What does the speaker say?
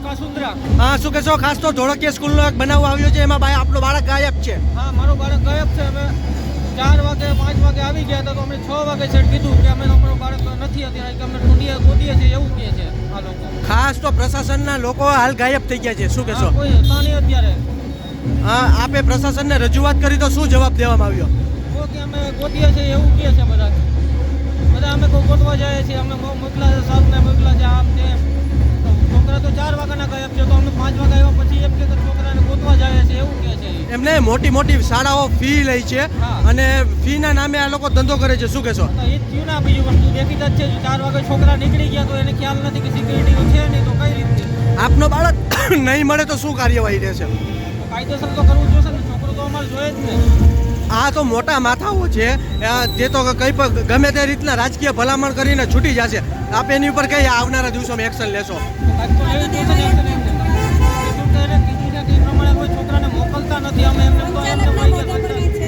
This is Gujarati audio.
હા શું કહેશો? ખાસ તો ધોળકીય સ્કૂલનો એક બનાવ આવ્યો છે એમાં ભાઈ આપણો બાળક ગાયબ છે. હા મારું બાળક ગાયબ છે. અમે ચાર વાગે પાંચ વાગે આવી ગયા હતા તો અમે છ વાગે સેટ કીધું કે અમે અમારો બાળક નથી અત્યારે કે અમે ઢૂંઢીએ ગોતીએ છીએ એવું કહે છે આ લોકો. ખાસ તો પ્રશાસનના લોકો હાલ ગાયબ થઈ ગયા છે શું કહેશો? કોઈ હતા નહીં અત્યારે. હા આપે પ્રશાસનને રજૂઆત કરી તો શું જવાબ દેવામાં આવ્યો? કે અમે ગોતીએ છીએ એવું કહે છે બધા. બધા અમે કોઈ ગોતવા જઈએ છીએ અમે મોકલા છે સાહેબને મોકલા છે આમ છોકરા તો ચાર છે તો અમે પાંચ વાગે આવ્યા પછી એમ કે કે છોકરાને ગોતવા જાય છે એવું કહે છે એમને મોટી મોટી શાળાઓ ફી લે છે. અને ફીના નામે આ લોકો ધંધો કરે છે. શું કહેશો? તો એ થયું ના બીજું વસ્તુ. દેખી જ છે ચાર વાગે છોકરા નીકળી ગયા તો એને ખ્યાલ નથી કે સિક્યુરિટી છે નહીં તો કઈ રીતે? આપનો બાળક નહીં મળે તો શું કાર્યવાહી રહેશે? કાયદેસર તો કરવું જોશે ને. છોકરો તો અમારે જોઈએ જ ને. આ તો મોટા માથાઓ છે. જે તો કંઈ પણ ગમે તે રીતના રાજકીય ભલામણ કરીને છૂટી જશે. આપ એની ઉપર કઈ આવનારા દિવસોમાં એક્શન લેશો? Öncelikle neden